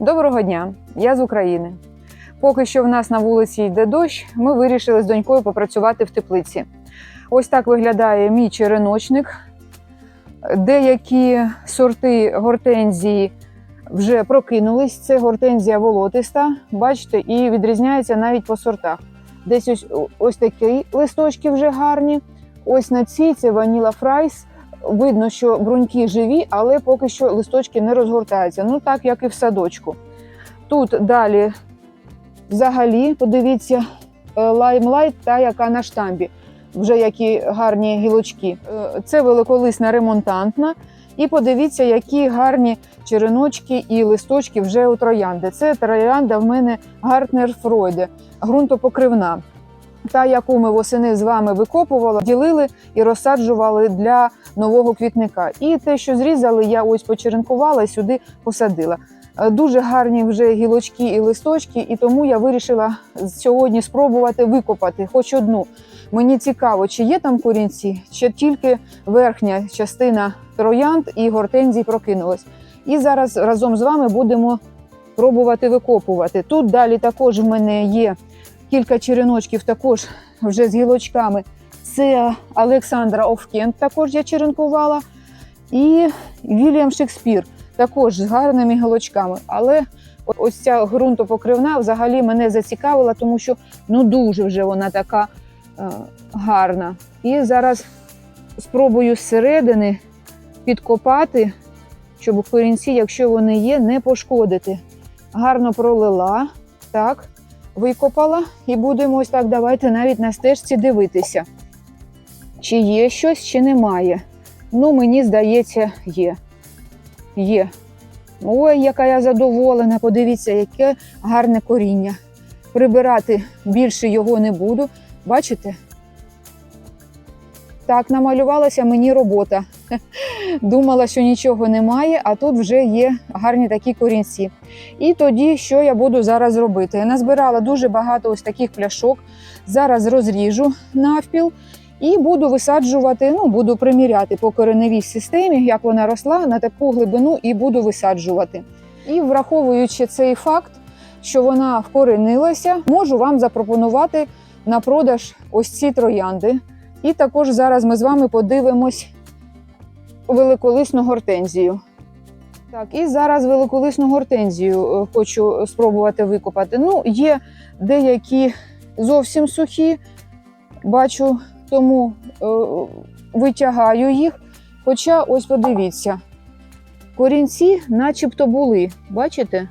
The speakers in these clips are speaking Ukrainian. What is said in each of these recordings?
Доброго дня, я з України. Поки що в нас на вулиці йде дощ, ми вирішили з донькою попрацювати в теплиці. Ось так виглядає мій череночник. Деякі сорти гортензії вже прокинулись. Це гортензія волотиста, бачите, і відрізняється навіть по сортах. Десь ось, ось такі листочки вже гарні. Ось на цій це ваніла фрайс. Видно, що бруньки живі, але поки що листочки не розгортаються. Ну так як і в садочку. Тут далі, взагалі, подивіться, лаймлайт, та яка на штамбі. Вже які гарні гілочки. Е, Це великолисна ремонтантна. І подивіться, які гарні череночки і листочки вже у троянди. Це троянда в мене Гартнер Фройде, ґрунтопокривна. Та, яку ми восени з вами викопували, ділили і розсаджували для нового квітника. І те, що зрізали, я ось почеренкувала і сюди посадила. Е, Дуже гарні вже гілочки і листочки, і тому я вирішила сьогодні спробувати викопати хоч одну. Мені цікаво, чи є там корінці, чи тільки верхня частина троянд і гортензій прокинулась. І зараз разом з вами будемо пробувати викопувати. Тут далі також в мене є кілька череночків, також вже з гілочками. Це Олександра Овкент, також я черенкувала. І Вільям Шекспір також з гарними гілочками. Але ось ця ґрунтопокривна взагалі мене зацікавила, тому що ну дуже вже вона така е, гарна. І зараз спробую зсередини підкопати, щоб корінці, якщо вони є, не пошкодити. Гарно пролила, так, викопала, і будемо ось так. Давайте навіть на стежці дивитися, чи є щось, чи немає. Ну, мені здається, є. Є. Ой, яка я задоволена. Подивіться, яке гарне коріння. Прибирати більше його не буду. Бачите? Так, намалювалася мені робота. Думала, що нічого немає, а тут вже є гарні такі корінці. І тоді, що я буду зараз робити? Я назбирала дуже багато ось таких пляшок. Зараз розріжу навпіл і буду висаджувати, ну, буду приміряти по кореневій системі, як вона росла на таку глибину, і буду висаджувати. І враховуючи цей факт, що вона вкоренилася, можу вам запропонувати на продаж ось ці троянди. І також зараз ми з вами подивимось великолисну гортензію. Так, і зараз великолисну гортензію е, хочу спробувати викопати. Ну, є деякі зовсім сухі, бачу, тому е, витягаю їх. Хоча, ось подивіться, корінці начебто були, бачите?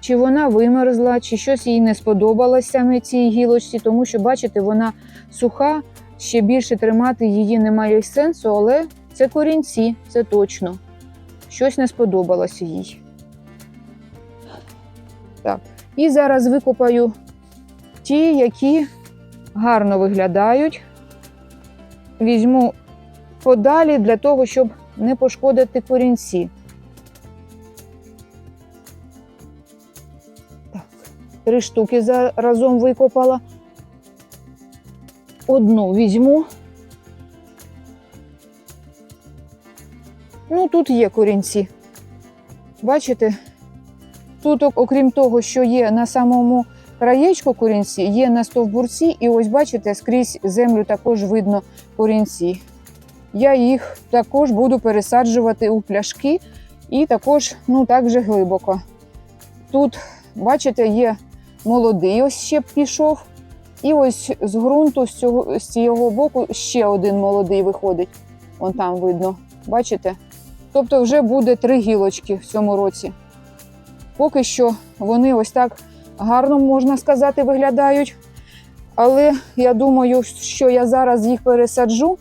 Чи вона вимерзла, чи щось їй не сподобалося саме цій гілочці, тому що, бачите, вона суха, ще більше тримати її немає сенсу, але це корінці, це точно. Щось не сподобалося їй. Так. І зараз викопаю ті, які гарно виглядають. Візьму подалі для того, щоб не пошкодити корінці. Так, три штуки разом викопала. Одну візьму. Ну, тут є корінці. Бачите? Тут, окрім того, що є на самому краєчку корінці, є на стовбурці, і ось бачите, скрізь землю також видно корінці. Я їх також буду пересаджувати у пляшки і також ну, так же глибоко. Тут, бачите, є молодий, ось ще пішов. І ось з ґрунту, з цього з цього боку, ще один молодий виходить. Вон там видно. Бачите? Тобто вже буде три гілочки в цьому році. Поки що вони ось так гарно, можна сказати, виглядають. Але я думаю, що я зараз їх пересаджу.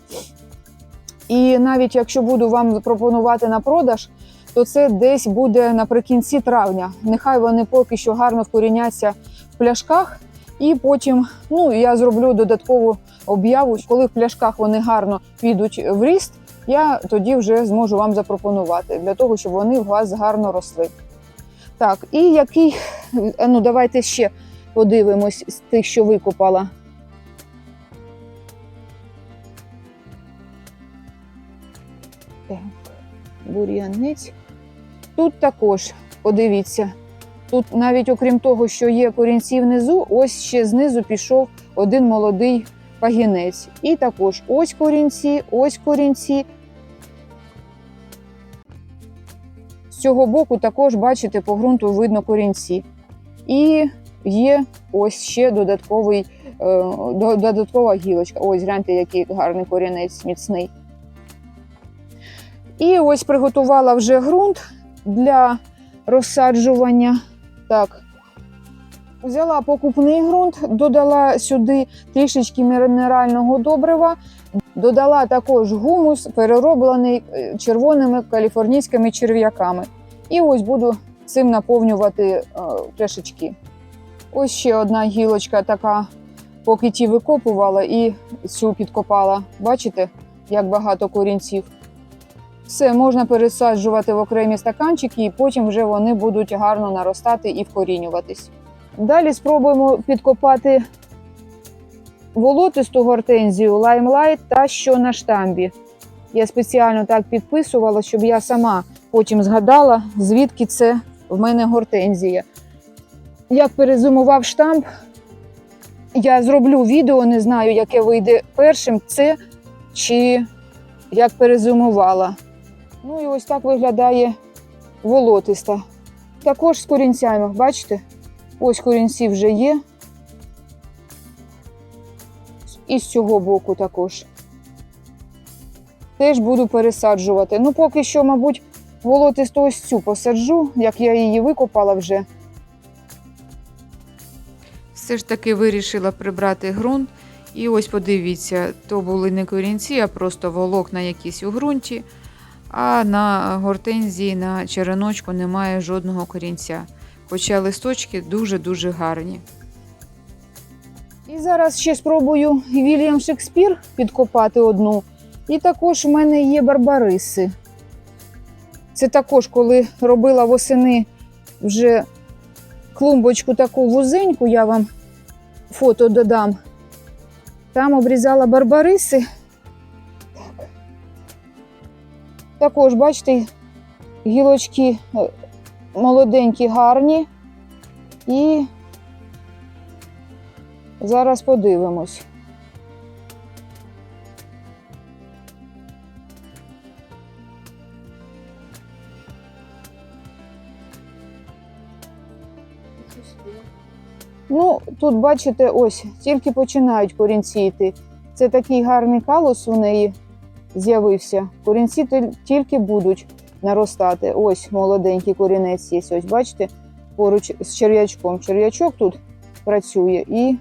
І навіть якщо буду вам пропонувати на продаж, то це десь буде наприкінці травня. Нехай вони поки що гарно вкоріняться в пляшках. І потім ну, я зроблю додаткову об'яву, коли в пляшках вони гарно підуть в ріст, я тоді вже зможу вам запропонувати для того, щоб вони у вас гарно росли. Так, і який, е, ну давайте ще подивимось з тих, що викопала. Так, бур'янець. Тут також, подивіться, Тут навіть окрім того, що є корінці внизу, ось ще знизу пішов один молодий пагінець. І також ось корінці, ось корінці. З цього боку також, бачите, по ґрунту видно корінці. І є ось ще додатковий, е, додаткова гілочка. Ось гляньте, який гарний корінець міцний. І ось приготувала вже ґрунт для розсаджування. Так. Взяла покупний ґрунт, додала сюди трішечки мінерального добрива, додала також гумус, перероблений е, червоними каліфорнійськими черв'яками. І ось буду цим наповнювати е, пляшечки. Ось ще одна гілочка така, поки ті викопувала і цю підкопала. Бачите, як багато корінців. Все можна пересаджувати в окремі стаканчики, і потім вже вони будуть гарно наростати і вкорінюватись. Далі спробуємо підкопати волотисту гортензію лаймлайт та що на штамбі. Я спеціально так підписувала, щоб я сама потім згадала, звідки це в мене гортензія. Як перезимував штамп, я зроблю відео, не знаю, яке вийде першим, це чи як перезимувала. Ну і ось так виглядає волотиста. Також з корінцями, бачите? Ось корінці вже є. І з цього боку також. Теж буду пересаджувати. Ну, поки що, мабуть, волотисту ось цю посаджу, як я її викопала вже. Все ж таки вирішила прибрати ґрунт. І ось подивіться, то були не корінці, а просто волокна якісь у ґрунті. А на гортензії, на череночку немає жодного корінця. Хоча листочки дуже-дуже гарні. І зараз ще спробую Вільям Шекспір підкопати одну. І також у мене є барбариси. Це також, коли робила восени вже клумбочку таку вузеньку, я вам фото додам. Там обрізала барбариси. Так. Також, бачите, гілочки е, молоденькі, гарні. І зараз подивимось. Ну, тут бачите, ось тільки починають корінці йти. Це такий гарний калус у неї з'явився. Корінці тільки будуть наростати. Ось молоденький корінець є. Ось бачите, поруч з черв'ячком. Черв'ячок тут працює і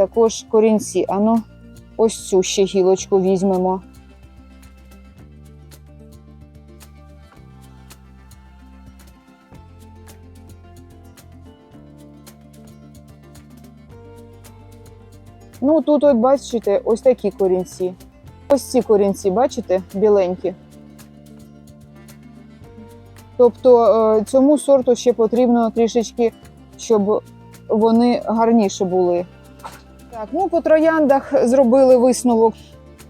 також корінці. Ану, ось цю ще гілочку візьмемо. Ну, тут, от бачите, ось такі корінці. Ось ці корінці, бачите, біленькі. Тобто е, цьому сорту ще потрібно трішечки, щоб вони гарніше були. Так, ну по трояндах зробили висновок,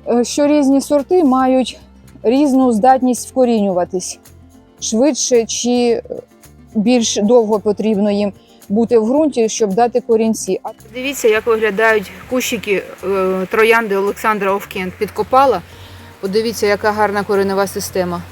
е, що різні сорти мають різну здатність вкорінюватись швидше чи більш довго потрібно їм бути в ґрунті, щоб дати корінці. А дивіться, як виглядають кущики е, троянди Олександра Овкент. Підкопала. Подивіться, яка гарна коренева система.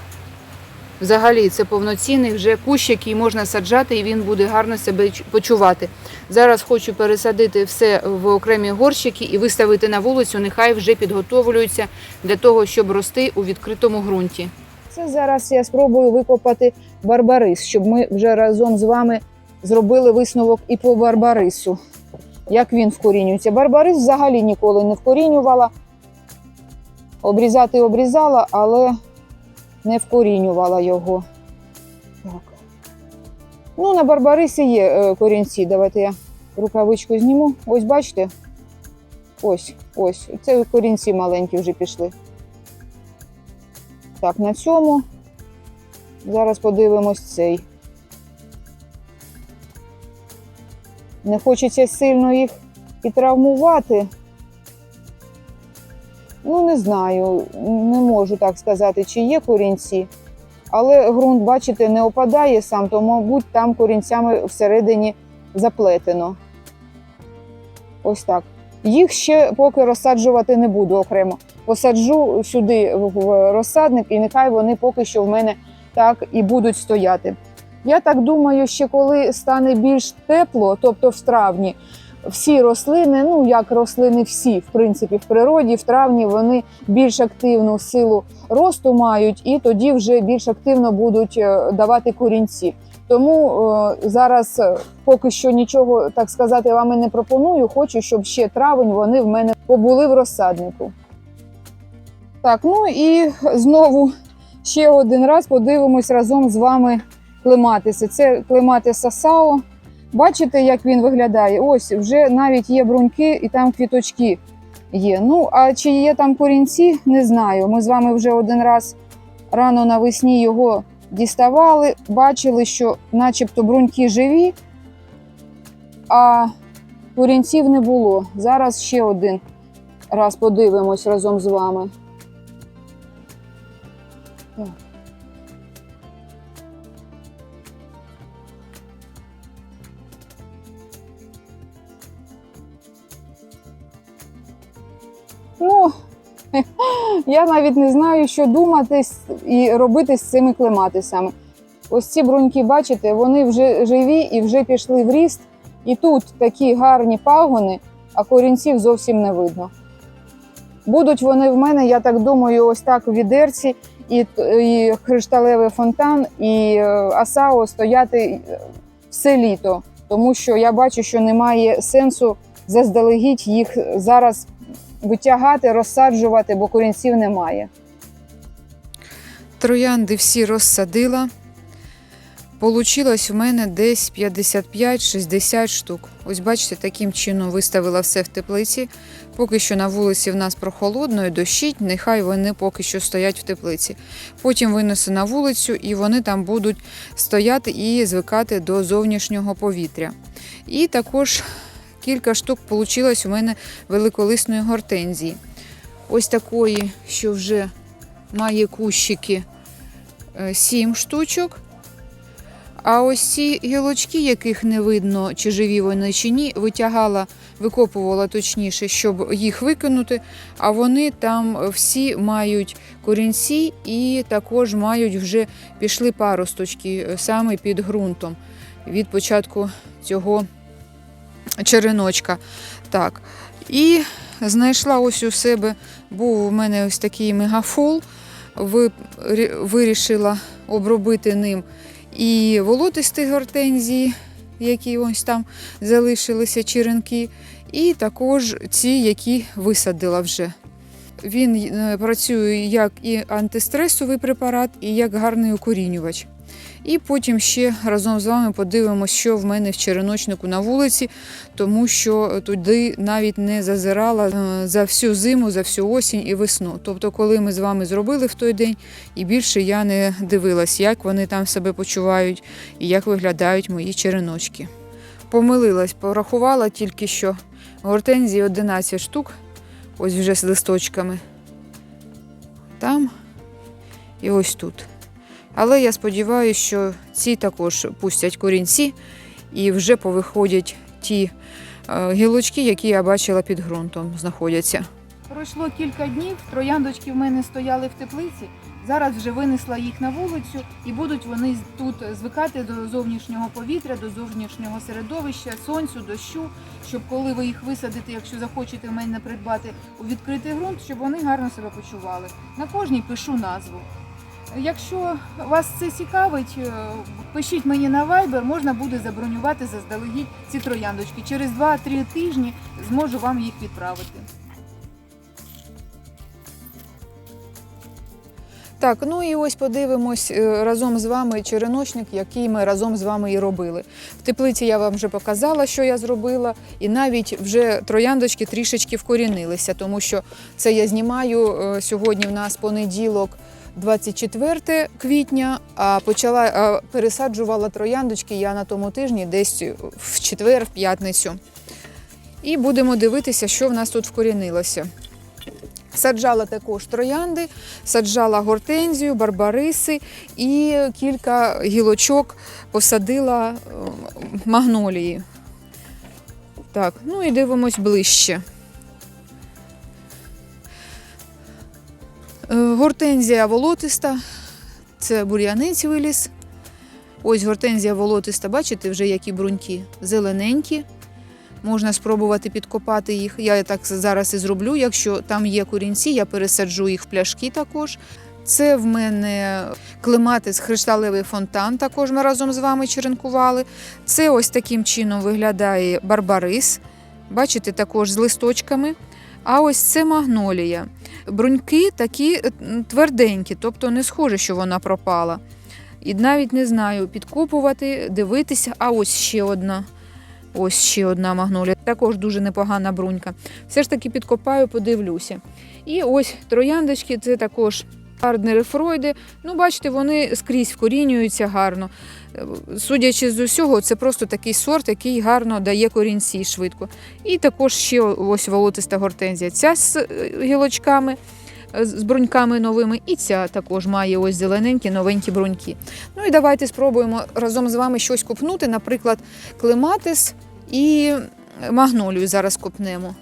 Взагалі, це повноцінний вже кущ, який можна саджати, і він буде гарно себе почувати. Зараз хочу пересадити все в окремі горщики і виставити на вулицю. Нехай вже підготовлюються для того, щоб рости у відкритому ґрунті. Це зараз я спробую викопати барбарис, щоб ми вже разом з вами зробили висновок і по барбарису. Як він вкорінюється. Барбарис взагалі ніколи не вкорінювала. Обрізати обрізала, але не вкорінювала його. Так. Ну, на барбарисі є е, корінці. Давайте я рукавичку зніму. Ось бачите? Ось, ось. Це корінці маленькі вже пішли. Так, на цьому. Зараз подивимось цей. Не хочеться сильно їх і травмувати. Ну, не знаю, не можу так сказати, чи є корінці. Але ґрунт, бачите, не опадає сам, то, мабуть, там корінцями всередині заплетено. Ось так. Їх ще поки розсаджувати не буду окремо. Посаджу сюди в- розсадник, і нехай вони поки що в мене так і будуть стояти. Я так думаю, ще коли стане більш тепло, тобто в травні, всі рослини, ну як рослини всі, в принципі, в природі, в травні вони більш активну силу росту мають, і тоді вже більш активно будуть е, давати корінці. Тому е, зараз е, поки що нічого так сказати вам і не пропоную. Хочу, щоб ще травень вони в мене побули в розсаднику. Так, ну і знову ще один раз подивимось разом з вами клематиси. Це клематис Асао. Бачите, як він виглядає? Ось вже навіть є бруньки і там квіточки є. Ну, а чи є там корінці, не знаю. Ми з вами вже один раз рано навесні його діставали, бачили, що начебто бруньки живі, а корінців не було. Зараз ще один раз подивимось разом з вами. Я навіть не знаю, що думати і робити з цими клематисами. Ось ці бруньки, бачите, вони вже живі і вже пішли в ріст. І тут такі гарні пагони, а корінців зовсім не видно. Будуть вони в мене, я так думаю, ось так в відерці, і, і кришталевий фонтан, і е, асао стояти е, все літо, тому що я бачу, що немає сенсу заздалегідь їх зараз витягати, розсаджувати, бо корінців немає. Троянди всі розсадила. Получилось в мене десь 55-60 штук. Ось бачите, таким чином виставила все в теплиці. Поки що на вулиці в нас прохолодно і дощить, нехай вони поки що стоять в теплиці. Потім винесу на вулицю і вони там будуть стояти і звикати до зовнішнього повітря. І також кілька штук получилось у мене великолисної гортензії. Ось такої, що вже має кущики 7 штучок. А ось ці гілочки, яких не видно, чи живі вони чи ні, витягала, викопувала точніше, щоб їх викинути. А вони там всі мають корінці і також мають вже пішли паросточки е, саме під ґрунтом від початку цього череночка. Так. І знайшла ось у себе, був у мене ось такий мегафол. Вирішила обробити ним і волотисті гортензії, які ось там залишилися черенки, і також ці, які висадила вже. Він е, працює як і антистресовий препарат, і як гарний укорінювач. І потім ще разом з вами подивимося, що в мене в череночнику на вулиці, тому що туди навіть не зазирала е, за всю зиму, за всю осінь і весну. Тобто, коли ми з вами зробили в той день, і більше я не дивилась, як вони там себе почувають і як виглядають мої череночки. Помилилась, порахувала тільки що гортензії 11 штук, ось вже з листочками. Там і ось тут. Але я сподіваюся, що ці також пустять корінці і вже повиходять ті е, гілочки, які я бачила під ґрунтом, знаходяться. Пройшло кілька днів, трояндочки в мене стояли в теплиці. Зараз вже винесла їх на вулицю і будуть вони тут звикати до зовнішнього повітря, до зовнішнього середовища, сонцю, дощу, щоб коли ви їх висадите, якщо захочете в мене придбати у відкритий ґрунт, щоб вони гарно себе почували. На кожній пишу назву. Якщо вас це цікавить, е, пишіть мені на Viber, можна буде забронювати заздалегідь ці трояндочки. Через 2-3 тижні зможу вам їх відправити. Так, ну і ось подивимось е, разом з вами череночник, який ми разом з вами і робили. В теплиці я вам вже показала, що я зробила, і навіть вже трояндочки трішечки вкорінилися, тому що це я знімаю е, сьогодні. В нас понеділок. 24 квітня, а почала а пересаджувала трояндочки я на тому тижні, десь в четвер, в п'ятницю. І будемо дивитися, що в нас тут вкорінилося. Саджала також троянди, саджала гортензію, барбариси і кілька гілочок посадила е, магнолії. Так, ну і дивимось ближче. Гортензія волотиста, це бур'янець виліз. Ось гортензія волотиста, бачите, вже які бруньки зелененькі. Можна спробувати підкопати їх. Я так зараз і зроблю. Якщо там є корінці, я пересаджу їх в пляшки також. Це в мене клематис кришталевий фонтан, також ми разом з вами черенкували. Це ось таким чином виглядає барбарис. Бачите, також з листочками. А ось це магнолія. Бруньки такі е, тверденькі, тобто не схоже, що вона пропала. І навіть не знаю, підкопувати, дивитися. А ось ще одна. Ось ще одна магнолія. Також дуже непогана брунька. Все ж таки підкопаю, подивлюся. І ось трояндочки це також Гарднери Фройди. Ну, бачите, вони скрізь вкорінюються гарно. Судячи з усього, це просто такий сорт, який гарно дає корінці швидко. І також ще ось волотиста гортензія. Ця з е, гілочками, е, з бруньками новими, і ця також має ось зелененькі новенькі бруньки. Ну і давайте спробуємо разом з вами щось купнути, наприклад, клематис і магнолію зараз копнемо.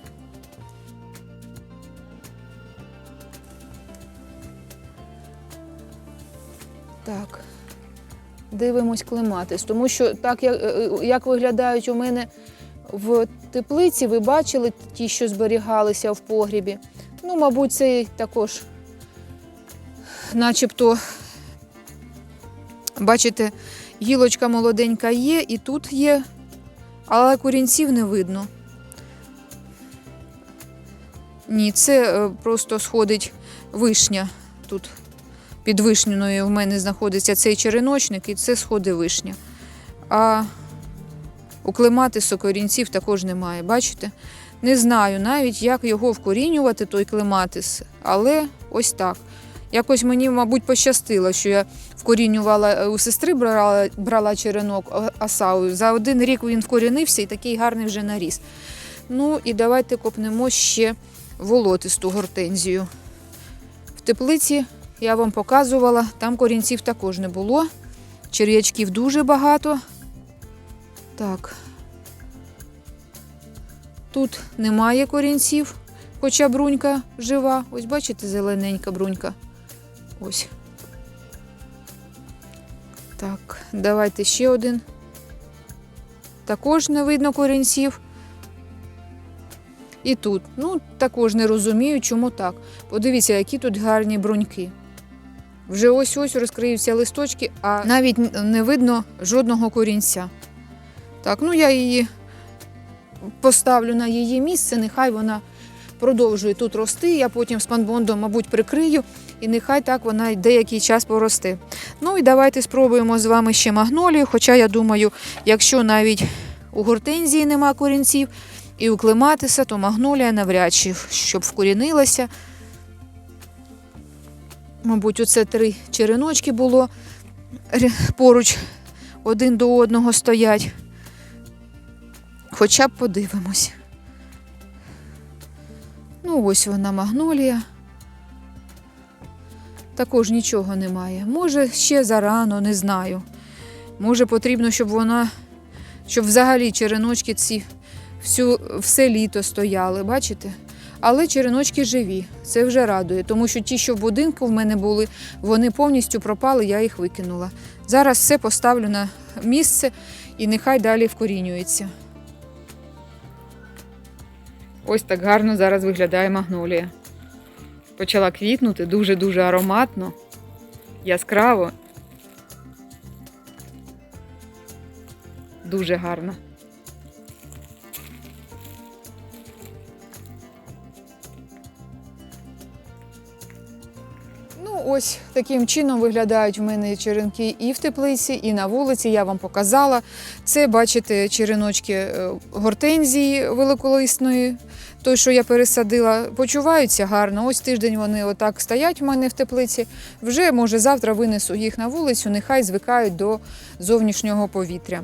Дивимось клематис, тому що так як, е, як виглядають у мене в теплиці, ви бачили ті, що зберігалися в погрібі. Ну, мабуть, це також, начебто, бачите, гілочка молоденька є, і тут є, але корінців не видно. Ні, це е, просто сходить вишня тут під вишняною в мене знаходиться цей череночник, і це сходи вишня. А у клематису корінців також немає. Бачите? Не знаю навіть, як його вкорінювати, той клематис, але ось так. Якось мені, мабуть, пощастило, що я вкорінювала е, у сестри, брала, брала черенок асау. За один рік він вкорінився і такий гарний вже наріс. Ну і давайте копнемо ще волотисту гортензію. В теплиці я вам показувала, там корінців також не було. Черв'ячків дуже багато. Так. Тут немає корінців, хоча брунька жива. Ось бачите, зелененька брунька. Ось. Так, давайте ще один. Також не видно корінців. І тут. Ну, також не розумію, чому так. Подивіться, які тут гарні бруньки. Вже ось ось розкриються листочки, а навіть не видно жодного корінця. Так, ну я її поставлю на її місце, нехай вона продовжує тут рости. Я потім спанбондом, мабуть, прикрию, і нехай так вона деякий час поросте. Ну і давайте спробуємо з вами ще магнолію. Хоча я думаю, якщо навіть у гортензії нема корінців і у клематиса, то магнолія навряд чи щоб вкорінилася. Мабуть, оце три череночки було поруч один до одного стоять. Хоча б подивимось. Ну, ось вона магнолія. Також нічого немає. Може, ще зарано, не знаю. Може, потрібно, щоб вона, щоб взагалі череночки ці всю, все літо стояли, бачите? Але череночки живі, це вже радує, тому що ті, що в будинку в мене були, вони повністю пропали, я їх викинула. Зараз все поставлю на місце і нехай далі вкорінюється. Ось так гарно зараз виглядає магнолія. Почала квітнути дуже-дуже ароматно, яскраво. Дуже гарно. Ось таким чином виглядають в мене черенки і в теплиці, і на вулиці. Я вам показала. Це, бачите, череночки е, гортензії великолисної, той, що я пересадила, почуваються гарно. Ось тиждень вони отак стоять в мене в теплиці. Вже, може, завтра винесу їх на вулицю, нехай звикають до зовнішнього повітря.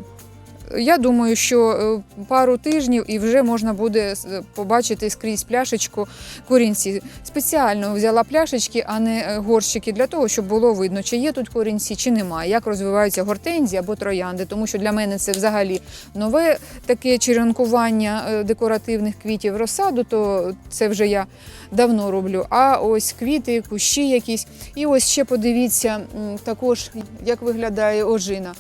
Я думаю, що е, пару тижнів і вже можна буде е, побачити скрізь пляшечку корінці. Спеціально взяла пляшечки, а не е, горщики, для того, щоб було видно, чи є тут корінці, чи немає, як розвиваються гортензії або троянди. Тому що для мене це взагалі нове таке черенкування декоративних квітів розсаду, то це вже я давно роблю. А ось квіти, кущі якісь. І ось ще подивіться також, як виглядає ожина.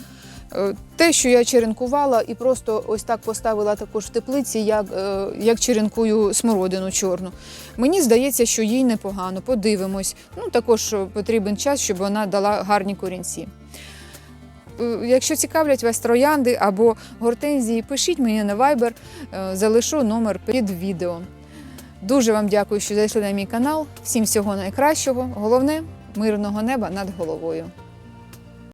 Е, Те, що я черенкувала, і просто ось так поставила також в теплиці, як, е, як черенкую смородину чорну. Мені здається, що їй непогано. Подивимось. Ну, також е, потрібен час, щоб вона дала гарні корінці. Якщо цікавлять вас троянди або гортензії, пишіть мені на Viber, залишу номер під відео. Дуже вам дякую, що зайшли на мій канал. Всім всього найкращого. Головне мирного неба над головою.